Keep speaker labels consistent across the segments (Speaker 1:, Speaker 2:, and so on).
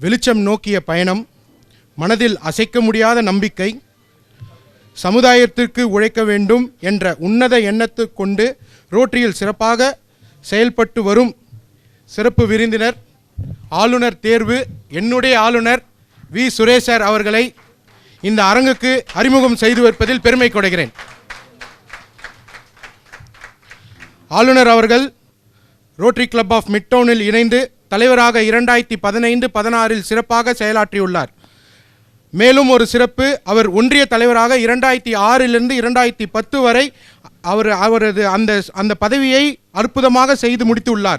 Speaker 1: வெளிச்சம் நோக்கிய பயணம் மனதில் அசைக்க முடியாத நம்பிக்கை சமுதாயத்திற்கு உழைக்க வேண்டும் என்ற உன்னத எண்ணத்தை கொண்டு ரோட்டரியில் சிறப்பாக செயல்பட்டு வரும் சிறப்பு விருந்தினர் ஆளுநர் தேர்வு என்னுடைய ஆளுநர் வி. சுரேஷர் அவர்களை இந்த அரங்குக்கு அறிமுகம் செய்து வைப்பதில் பெருமை கொடைகிறேன் ஆளுநர் அவர்கள் ரோட்டரி கிளப் ஆஃப் மிட்டவுனில் இணைந்து தலைவராக இரண்டாயிரத்தி பதினைந்து பதினாறில் சிறப்பாக செயலாற்றியுள்ளார். மேலும் ஒரு சிறப்பு அவர் ஒன்றிய தலைவராக இரண்டாயிரத்தி ஆறிலிருந்து இரண்டாயிரத்தி பத்து வரை அவர் அவரது அந்த அந்த பதவியை அற்புதமாக செய்து முடித்துள்ளார்.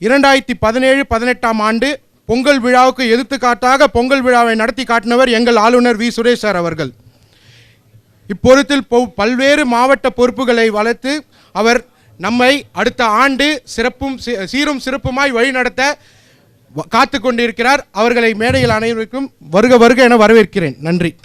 Speaker 1: இரண்டாயிரத்தி பதினேழு பதினெட்டாம் ஆண்டு பொங்கல் விழாவுக்கு எதிர்த்துக்காட்டாக பொங்கல் விழாவை நடத்தி காட்டினவர் எங்கள் ஆளுநர் வி. சுரேஷ் சார் அவர்கள். இப்பொருத்தில் பொ- பல்வேறு மாவட்ட பொறுப்புகளை வளர்த்து அவர் நம்மை அடுத்த ஆண்டு சிறப்பும் சீரும் சிறப்புமாய் வழிநடத்த வ- காத்து கொண்டிருக்கிறார் அவர்களை மேடையில் அனைவருக்கும் வருக வருக என வரவேற்கிறேன். நன்றி.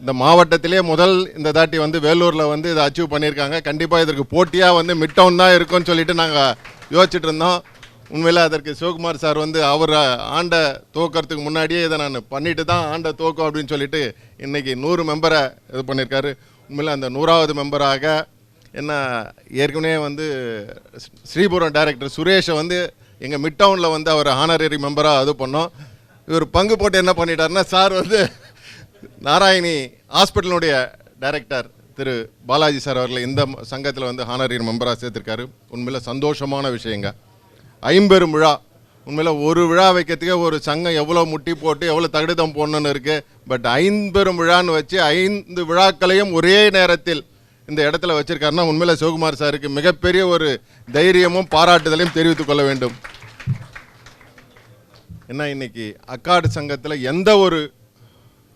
Speaker 2: இந்த மாவட்டத்திலே முதல் இந்த தாட்டி வந்து வேலூரில் வந்து இதை அச்சீவ் பண்ணியிருக்காங்க. கண்டிப்பாக இதற்கு போட்டியாக வந்து மிட் டவுன் தான் இருக்கும்னு சொல்லிட்டு நாங்கள் யோசிச்சுட்டு இருந்தோம். உண்மையில் அதற்கு சிவகுமார் சார் வந்து அவர் ஆண்டை தோக்கிறதுக்கு முன்னாடியே இதை நான் பண்ணிட்டு தான் ஆண்டை துவக்கம் அப்படின்னு சொல்லிட்டு இன்றைக்கி நூறு மெம்பரை இது பண்ணியிருக்காரு. உண்மையில் அந்த நூறாவது மெம்பராக என்ன ஏற்கனவே வந்து ஸ்ரீபுரம் டைரக்டர் சுரேஷை வந்து எங்கள் மிட் டவுனில் வந்து அவர் ஆனரரி மெம்பராக அது பண்ணோம். இவர் பங்கு போட்டு என்ன பண்ணிட்டாருன்னா சார் வந்து நாராயணி ஹாஸ்பிட்டலுடைய டைரக்டர் திரு பாலாஜி சார் அவர்களை இந்த சங்கத்தில் வந்து ஹானரியர் மெம்பராக சேர்த்திருக்காரு. உண்மையில் சந்தோஷமான விஷயங்க. ஐம்பெரும் விழா. உண்மையில் ஒரு விழா வைக்கிறதுக்கே ஒரு சங்கம் எவ்வளோ முட்டி போட்டு எவ்வளோ தகுதிதம் போடணும்னு இருக்குது பட் ஐம்பெரும் விழான்னு வச்சு ஐந்து விழாக்களையும் ஒரே நேரத்தில் இந்த இடத்துல வச்சிருக்காருன்னா உண்மையில் சிவகுமார் சாருக்கு மிகப்பெரிய ஒரு தைரியமும் பாராட்டுதலையும் தெரிவித்துக் கொள்ள வேண்டும். என்ன இன்னைக்கு? அக்காடு சங்கத்தில் எந்த ஒரு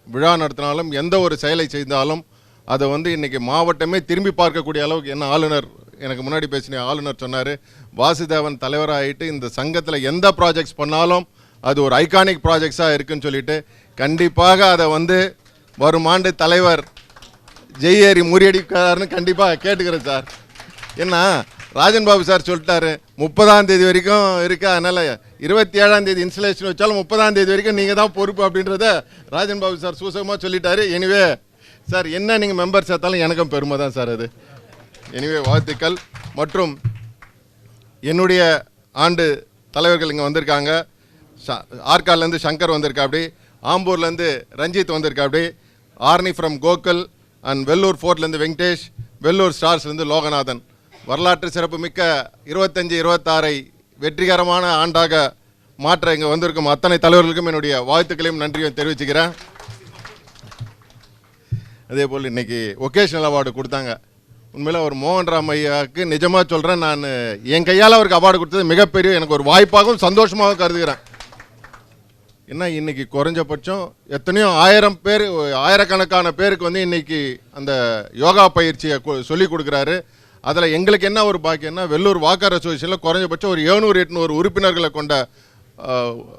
Speaker 2: விழா நடத்தினாலும் எந்த ஒரு செயலை செய்தாலும் அதை வந்து இன்னைக்கு மாவட்டமே திரும்பி பார்க்கக்கூடிய அளவுக்கு என்ன ஆளுநர் எனக்கு முன்னாடி பேசின ஆளுநர் சொன்னார் வாசுதேவன் தலைவராகிட்டு இந்த சங்கத்தில் எந்த ப்ராஜெக்ட்ஸ் பண்ணாலும் அது ஒரு ஐகானிக் ப்ராஜெக்ட்ஸாக இருக்குன்னு சொல்லிட்டு கண்டிப்பாக அதை வந்து வரும் ஆண்டு தலைவர் ஜெய்யேறி முறியடிக்காருன்னு கண்டிப்பாக கேட்டுக்கிறேன் சார். என்ன ராஜன் பாபு சார் சொல்லிட்டாரு முப்பதாம் தேதி வரைக்கும் இருக்கா அதனால் இருபத்தி ஏழாம் தேதி இன்ஸ்டலேஷன் வச்சாலும் முப்பதாம் தேதி வரைக்கும் நீங்கள் தான் பொறுப்பு அப்படின்றத ராஜன் பாபு சார் சூசகமாக சொல்லிட்டாரு. எனிவே சார் என்ன நீங்கள் மெம்பர் சேர்த்தாலும் எனக்கும் பெருமை தான் சார் அது. எனிவே வாழ்த்துக்கள். மற்றும் என்னுடைய ஆண்டு தலைவர்கள் இங்கே வந்திருக்காங்க. ஷ- ஆற்காட்லேருந்து சங்கர் வந்திருக்காப்படி ஆம்பூர்லேருந்து ரஞ்சித் வந்திருக்காப்படி ஆர்னி ஃப்ரம் கோகுல் அண்ட் வெள்ளூர் ஃபோர்ட்லேருந்து வெங்கடேஷ் வெள்ளூர் ஸ்டார்ஸ்லேருந்து லோகநாதன். வரலாற்று சிறப்பு மிக்க இருபத்தஞ்சி இருபத்தாறை வெற்றிகரமான ஆண்டாக மாற்ற இங்கே வந்திருக்கும் அத்தனை தலைவர்களுக்கும் என்னுடைய வாழ்த்துக்களையும் நன்றியும் தெரிவிச்சுக்கிறேன். அதே போல் இன்னைக்கு ஒகேஷனல் அவார்டு கொடுத்தாங்க. உண்மையில் ஒரு மோகன் ராம் ஐயாவுக்கு நிஜமாக சொல்கிறேன் நான் என் கையால் அவருக்கு அவார்டு கொடுத்தது மிகப்பெரிய எனக்கு ஒரு வாய்ப்பாகவும் சந்தோஷமாகவும் கருதுகிறேன். என்ன இன்னைக்கு குறைஞ்சபட்சம் எத்தனையோ ஆயிரம் பேர் ஆயிரக்கணக்கான பேருக்கு வந்து இன்னைக்கு அந்த யோகா பயிற்சியை சொல்லி கொடுக்குறாரு. அதில் எங்களுக்கு என்ன ஒரு பாக்கியம்னா வெள்ளூர் வாக்கர் அசோசியேஷனில் குறைஞ்சபட்சம் ஒரு எழுநூறு எட்நூறு உறுப்பினர்களை கொண்ட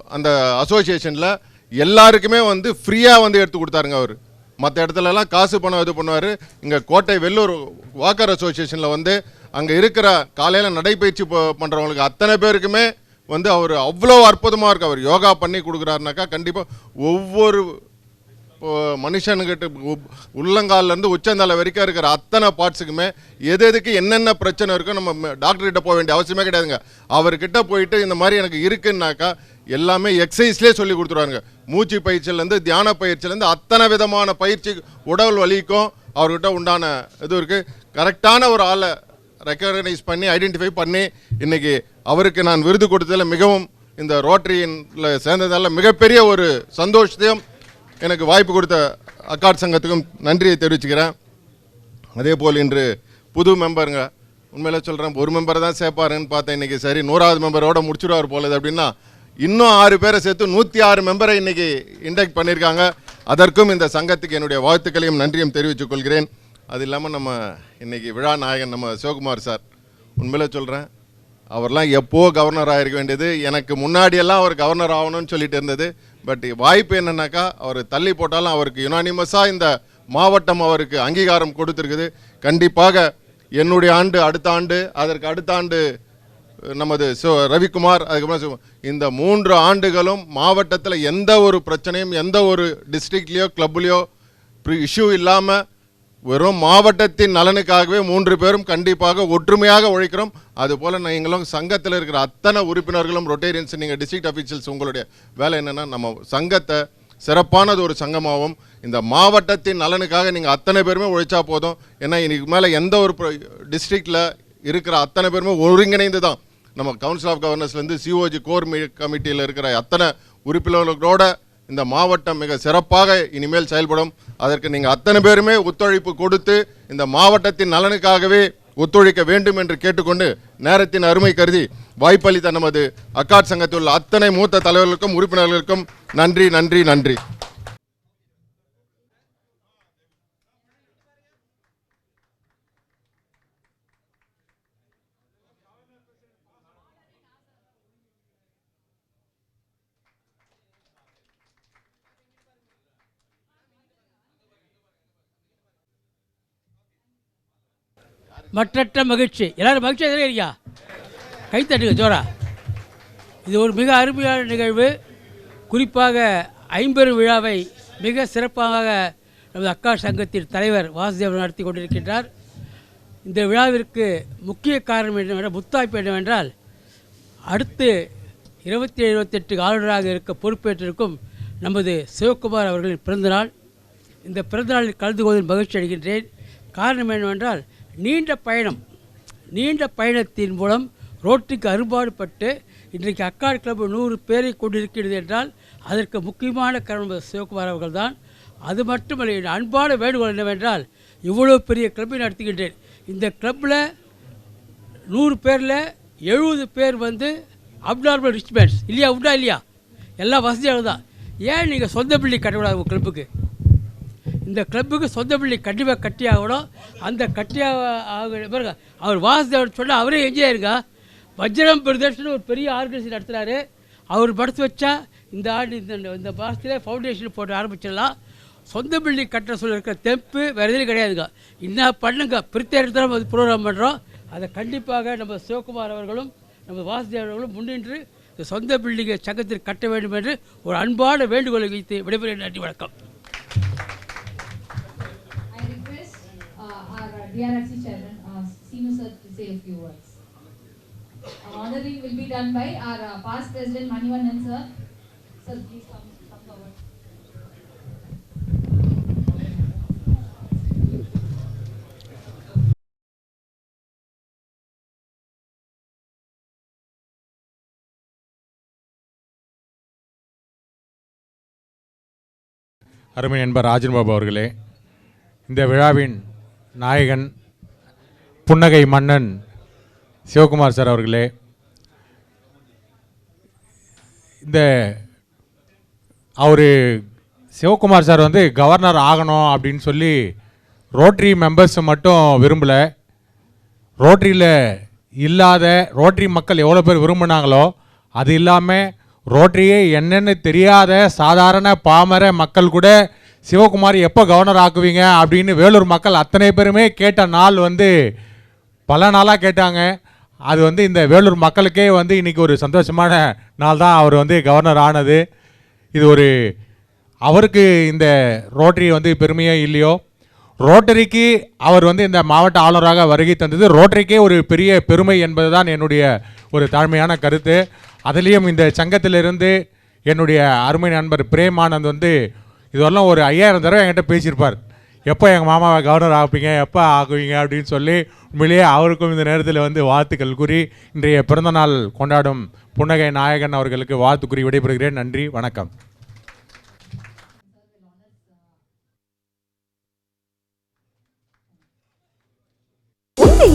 Speaker 2: அந்த அசோசியேஷனில் எல்லாருக்குமே வந்து ஃப்ரீயாக வந்து எடுத்து கொடுத்தாருங்க அவர். மற்ற இடத்துலலாம் காசு பணம் இது பண்ணுவார். இங்கே கோட்டை வெள்ளூர் வாக்கர் அசோசியேஷனில் வந்து அங்கே இருக்கிற காலையில் நடைப்பயிற்சி ப- அத்தனை பேருக்குமே வந்து அவர் அவ்வளோ அற்புதமாக இருக்கு. அவர் யோகா பண்ணி கொடுக்குறாருனாக்கா கண்டிப்பாக ஒவ்வொரு மனுஷனுக்கிட்ட உ- உச்சந்தலை வரைக்கும் இருக்கிற அத்தனை பார்ட்ஸுக்குமே எது எதுக்கு என்னென்ன பிரச்சனை இருக்கோ நம்ம டாக்டர்கிட்ட போக வேண்டிய அவசியமே கிடையாதுங்க. அவர்கிட்ட போயிட்டு இந்த மாதிரி எனக்கு இருக்குன்னாக்கா எல்லாமே எக்ஸசைஸ்லேயே சொல்லி கொடுத்துருவாங்க மூச்சு பயிற்சியிலேருந்து தியான பயிற்சியிலேருந்து அத்தனை விதமான பயிற்சி உடல் வலிக்கும் அவர்கிட்ட உண்டான இது இருக்குது கரெக்டான ஒரு ஆளை ரெக்கக்னைஸ் பண்ணி ஐடென்டிஃபை பண்ணி இன்றைக்கி அவருக்கு நான் விருது கொடுத்ததில் மிகவும் இந்த ரோட்டரியில் சேர்ந்ததால் மிகப்பெரிய ஒரு சந்தோஷத்தையும் எனக்கு வாய்ப்பு கொடுத்த அக்காட் சங்கத்துக்கும் நன்றியை தெரிவிச்சுக்கிறேன். அதே போல் இன்று புது மெம்பருங்க உண்மையில சொல்கிறேன் ஒரு மெம்பரை தான் சேர்ப்பாருன்னு பார்த்தேன். இன்றைக்கி சரி நூறாவது மெம்பரோட முடிச்சிடுவார் போலது அப்படின்னா இன்னும் ஆறு பேரை சேர்த்து நூற்றி ஆறு மெம்பரை இன்றைக்கி இன்டெக்ட் பண்ணியிருக்காங்க. அதற்கும் இந்த சங்கத்துக்கு என்னுடைய வாழ்த்துக்களையும் நன்றியும் தெரிவித்துக் கொள்கிறேன். அது இல்லாமல் நம்ம இன்றைக்கி விழா நாயகன் நம்ம சிவகுமார் சார் உண்மையில சொல்கிறேன் அவர்லாம் எப்போ கவர்னர் ஆகிருக்க வேண்டியது? எனக்கு முன்னாடியெல்லாம் அவர் கவர்னர் ஆகணும்னு சொல்லிட்டு இருந்தது. பட் வாய்ப்பு என்னன்னாக்கா அவர் தள்ளி போட்டாலும் அவருக்கு யுனானிமஸாக இந்த மாவட்டம் அவருக்கு அங்கீகாரம் கொடுத்துருக்குது. கண்டிப்பாக என்னுடைய ஆண்டு அடுத்த ஆண்டு அதற்கு அடுத்த ஆண்டு நமது சோ ரவிக்குமார் அதுக்கப்புறம் இந்த மூன்று ஆண்டுகளும் மாவட்டத்தில் எந்த ஒரு பிரச்சனையும் எந்த ஒரு டிஸ்ட்ரிக்ட்லேயோ கிளப்லேயோ இஷ்யூ இல்லாமல் வெறும் மாவட்டத்தின் நலனுக்காகவே மூன்று பேரும் கண்டிப்பாக ஒற்றுமையாக உழைக்கிறோம். அதுபோல் நீங்களும் சங்கத்தில் இருக்கிற அத்தனை உறுப்பினர்களும் ரொட்டேரியன்ஸ் நீங்கள் டிஸ்ட்ரிக்ட் அஃபீஷியல்ஸ் உங்களுடைய வேலை என்னென்னா நம்ம சங்கத்தை சிறப்பானது ஒரு சங்கமாகவும் இந்த மாவட்டத்தின் நலனுக்காக நீங்கள் அத்தனை பேருமே உழைச்சா போதும். ஏன்னா இன்னைக்கு மேலே எந்த ஒரு டிஸ்ட்ரிக்டில் இருக்கிற அத்தனை பேருமே ஒருங்கிணைந்து தான் நம்ம கவுன்சில் ஆஃப் கவர்னர்ஸ்லேருந்து சிஓஜி கோர் கமிட்டியில் இருக்கிற அத்தனை உறுப்பினர்களோட இந்த மாவட்டம் மிக சிறப்பாக இனிமேல் செயல்படும். அதற்கு நீங்கள் அத்தனை பேருமே ஒத்துழைப்பு கொடுத்து இந்த மாவட்டத்தின் நலனுக்காகவே ஒத்துழைக்க வேண்டும் என்று கேட்டுக்கொண்டு நேரத்தின் அருமை கருதி வாய்ப்பளித்த நமது அக்காட் சங்கத்தில் உள்ள அத்தனை மூத்த தலைவர்களுக்கும் உறுப்பினர்களுக்கும் நன்றி நன்றி நன்றி.
Speaker 3: மற்றற்ற மகிழ்ச்சி. எல்லாரும் மகிழ்ச்சியாக தானே இருக்கா கை தட்டுங்க ஜோரா. இது ஒரு மிக அருமையான நிகழ்வு. குறிப்பாக ஐம்பெரும் விழாவை மிக சிறப்பாக நமது அக்கா சங்கத்தின் தலைவர் வாசுதேவன் நடத்தி கொண்டிருக்கின்றார். இந்த விழாவிற்கு முக்கிய காரணம் என்னவென்றால் முத்தாய்ப்பு என்னவென்றால் அடுத்து இருபத்தி இருபத்தெட்டு ஆளுநராக இருக்க பொறுப்பேற்றிருக்கும் நமது சிவகுமார் அவர்களின் பிறந்தநாள். இந்த பிறந்தநாளில் கலந்து கொள்வதில் மகிழ்ச்சி அடைகின்றேன். காரணம் என்னவென்றால் நீண்ட பயணம். நீண்ட பயணத்தின் மூலம் ரோட்டுக்கு அறுபாடுபட்டு இன்றைக்கு அக்கார் கிளப் நூறு பேரை கொண்டிருக்கிறது என்றால் அதற்கு முக்கியமான காரணம் சிவகுமார் சிவகுமார் அவர்கள்தான். அது மட்டுமல்ல என் அன்பான வேண்டுகோள் என்னவென்றால் இவ்வளோ பெரிய கிளப்பை நடத்துகின்றேன். இந்த கிளப்பில் நூறு பேரில் எழுபது பேர் வந்து அப்நார்மல் ரிச்மெண்ட்ஸ் இல்லையா உண்டா இல்லையா? எல்லா வசதியாக தான் ஏன் நீங்கள் சொந்த பில்டிங் கட்டக்கூடாது உங்கள் கிளப்புக்கு? இந்த கிளப்புக்கு சொந்த பிள்ளை கண்டிப்பாக கட்டி ஆகணும் அந்த கட்டியாக ஆக பாருங்க அவர் வாசுதேவன் சொன்னால் அவரே எங்கேயா இருக்கா வஜ்ரம் பிரதர்ஷன் ஒரு பெரிய ஆர்கனைசேஷன் நடத்துகிறாரு அவர் படுத்து வச்சா இந்த ஆண்டு இந்த இந்த மாதத்தில் ஃபவுண்டேஷன் போட்டு ஆரம்பிச்சிடலாம். சொந்த பில்டிங் கட்ட சொல்ல இருக்கிற தெம்பு வேறு எதுவும் கிடையாதுங்க என்ன பண்ணுங்க. பிரித்தேர் தான் அது ப்ரோக்ராம் பண்ணுறோம் அதை கண்டிப்பாக நம்ம சிவகுமார் அவர்களும் நம்ம வாசுதேவர்களும் அவர்களும் முன்னின்று இந்த சொந்த பில்டிங்கை சங்கத்தில் கட்ட வேண்டும் என்று ஒரு அன்பான வேண்டுகோளை வைத்து விடைபெறுகிற நன்றி வணக்கம்.
Speaker 4: uh, our DRFC chairman, uh, Seema sir, to say a few words. Uh, Honoring will be done by our uh, past president Manivannan sir. Sir, please come, come forward.
Speaker 5: அருமை நண்பர் ராஜன் பாபு அவர்களே இந்த விழாவின் நாயகன் புன்னகை மன்னன் சிவகுமார் சார் அவர்களே இந்த அவர் சிவகுமார் சார் வந்து கவர்னர் ஆகணும் அப்படின்னு சொல்லி ரோட்ரி மெம்பர்ஸ் மட்டும் விரும்பலை. ரோட்ரியில் இல்லாத ரோட்ரி மக்கள் எவ்வளோ பேர் விரும்பினாங்களோ அது இல்லாமல் ரோட்ரியே என்னென்னு தெரியாத சாதாரண பாமர மக்கள் கூட சிவகுமார் எப்போ கவர்னர் ஆக்குவீங்க அப்படின்னு வேலூர் மக்கள் அத்தனை பேருமே கேட்ட நாள் வந்து பல நாளாக கேட்டாங்க. அது வந்து இந்த வேலூர் மக்களுக்கே வந்து இன்றைக்கி ஒரு சந்தோஷமான நாள் தான் அவர் வந்து கவர்னர் ஆனது. இது ஒரு அவருக்கு இந்த ரோட்டரி வந்து பெருமையோ இல்லையோ? ரோட்டரிக்கு அவர் வந்து இந்த மாவட்ட ஆளுநராக வருகை தந்தது. ரோட்டரிக்கே ஒரு பெரிய பெருமை என்பதுதான் என்னுடைய ஒரு தாழ்மையான கருத்து. அதுலேயும் இந்த சங்கத்திலிருந்து என்னுடைய அருமை நண்பர் பிரேமானந்த் வந்து இதுவரெல்லாம் ஒரு ஐயாயிரம் தடவை என்கிட்ட பேசியிருப்பார். எப்போ எங்கள் மாமாவை கவர்னர் ஆக்குவீங்க எப்போ ஆகுவீங்க? அப்படின்னு சொல்லி உண்மையிலேயே அவருக்கும் இந்த நேரத்தில் வந்து வாழ்த்துக்கள் கூறி இன்றைய பிறந்தநாள் கொண்டாடும் புன்னகை நாயகன் அவர்களுக்கு வாழ்த்து கூறி விடைபெறுகிறேன். நன்றி வணக்கம்.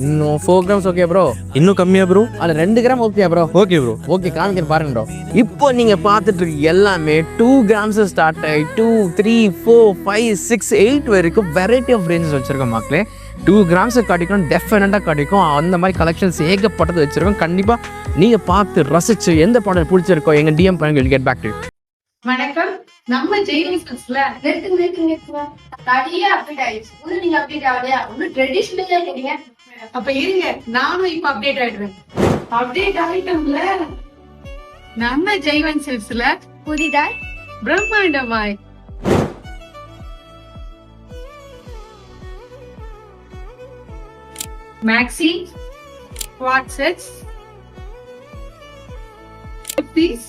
Speaker 6: இன்னும் ஃபோர் கிராம்ஸ் ஓகே ப்ரோ
Speaker 7: இன்னும் கம்மியா ப்ரோ
Speaker 6: அதில் ரெண்டு gram okay bro
Speaker 7: okay bro
Speaker 6: okay காமிக்கிறேன் பாருங்க ப்ரோ இப்போ நீங்கள் பார்த்துட்டு இருக்க எல்லாமே டூ கிராம்ஸ் ஸ்டார்ட் ஆகி two three four five six eight வரைக்கும் வெரைட்டி ஆஃப் ரேஞ்சஸ் வச்சுருக்கோம் மக்களே. டூ கிராம்ஸ் கிடைக்கும் டெஃபினட்டாக கிடைக்கும் அந்த மாதிரி கலெக்ஷன்ஸ் ஏகப்பட்டது வச்சுருக்கோம். கண்டிப்பாக நீங்கள் பார்த்து ரசிச்சு எந்த ப்ராடக்ட் பிடிச்சிருக்கோ எங்கள் டிஎம் பண்ணுங்க கெட் பேக் டு
Speaker 8: வணக்கம். நம்ம ஜெயிலிஸ்ல
Speaker 9: நிறுத்துங்க நிறுத்துங்க நிறுத்துங்க. நிறைய அப்டேட் ஆயிடுச்சு. ஒண்ணு நீங்க அப்டேட் ஆகலையா? ஒண்ணு ட்ரெடிஷ்னலா இருக்கீங்க
Speaker 8: அப்ப இருங்க. நானும் இப்ப அப்டேட் ஆயிடுவேன். அப்டேட் ஆயிட்டோம்ல. நம்ம ஜெய்வன் சில்ஸ்ல
Speaker 9: புதிதாய்
Speaker 8: பிரம்மாண்டமாய். Maxi WhatsApp piece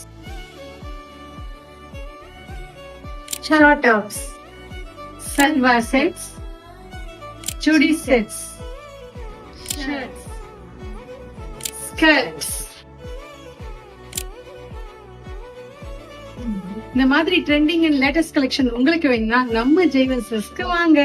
Speaker 8: short tops salwar sets chudi sets shirts skirts இந்த மாதிரி ட்ரெண்டிங் அண்ட் லேட்டஸ்ட் கலெக்ஷன் உங்களுக்கு வேணும்னா நம்ம ஜெய்வன்சஸ்க்கு வாங்க.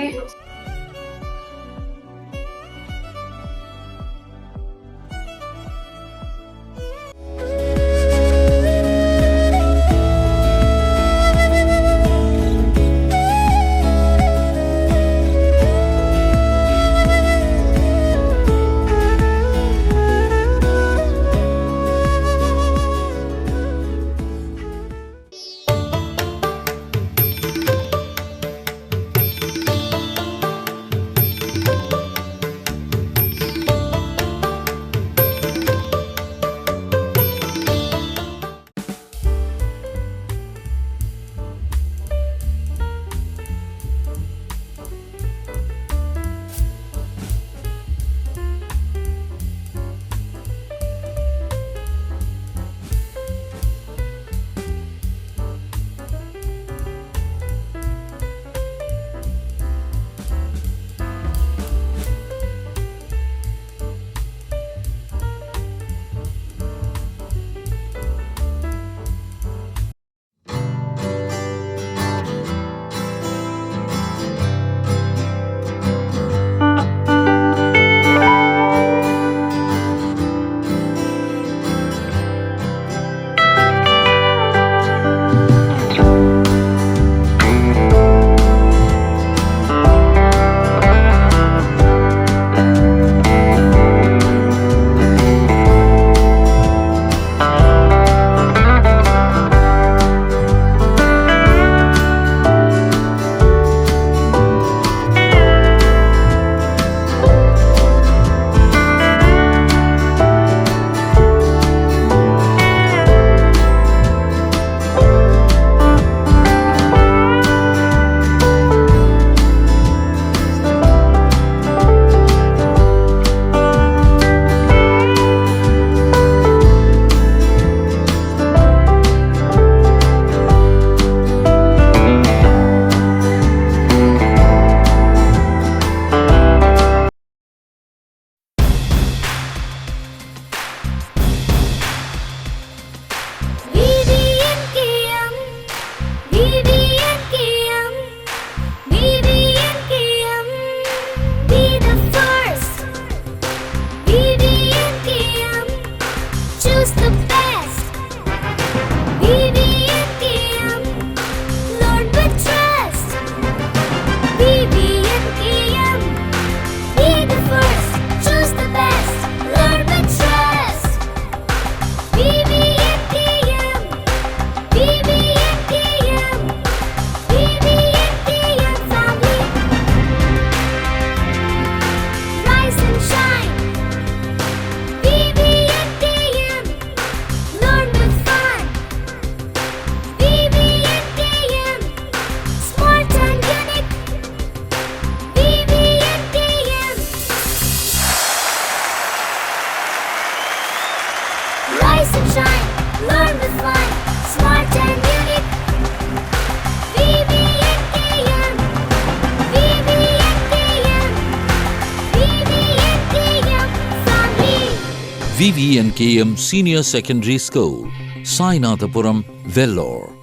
Speaker 10: And shine. Learn with fun. Smart and unique. VVNKM. VVNKM. VVNKM family.
Speaker 11: VVNKM Senior Secondary School, Sainathapuram, Vellore.